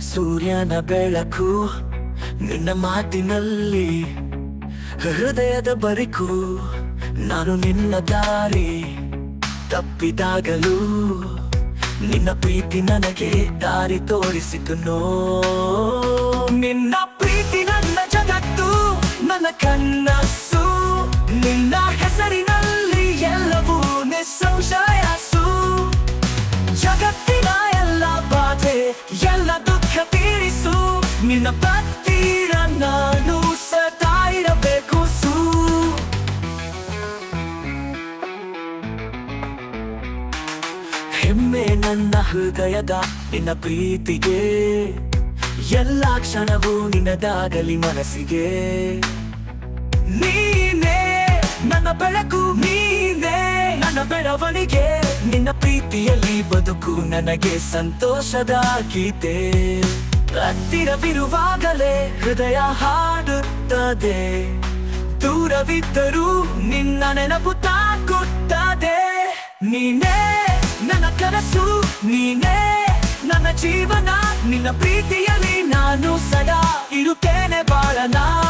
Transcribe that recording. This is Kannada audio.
ಸೂರ್ಯನ ಬೆಳಕು ನಿನ್ನ ಮಾತಿನಲ್ಲಿ, ಹೃದಯದ ಬರಿಕು, ನಾನು ನಿನ್ನ ದಾರಿ ತಪ್ಪಿದಾಗಲೂ ನಿನ್ನ ಪ್ರೀತಿ ನನಗೆ ದಾರಿ ತೋರಿಸಿತು ನೋ. ನಿನ್ನ ಪ್ರೀತಿ ನನ್ನ ಜಗತ್ತು, ನನ್ನ ಕನಸು. ದುಃಖ ತೀರಿಸು ನಿನ್ನ ನಾನು ಸದಾ ಸೂ. ಹೆಮ್ಮೆ ನನ್ನ ಹೃದಯದ ನಿನ್ನ ಪ್ರೀತಿಗೆ, ಎಲ್ಲ ಕ್ಷಣವೂ ನಿನ್ನದಾಗಲಿ ಮನಸ್ಸಿಗೆ. ನೀನೇ ನನ್ನ ಬೆಳಕು ನಿನ್ನ ಪ್ರೀತಿಯಲ್ಲಿ ಬದುಕು ನನಗೆ ಸಂತೋಷದ ಗೀತೆ. ಹತ್ತಿರವಿರುವಾಗಲೇ ಹೃದಯ ಹಾಡುತ್ತದೆ. ದೂರವಿದ್ದರೂ ನಿನ್ನ ನೆನಪು ತಾಕುತ್ತದೆ. ನೀನೇ ನನ್ನ ಕನಸು, ನೀನೇ ನನ್ನ ಜೀವನ. ನಿನ್ನ ಪ್ರೀತಿಯಲ್ಲಿ ನಾನು ಸದಾ ಇರುತ್ತೇನೆ ಬಾಳನಾ.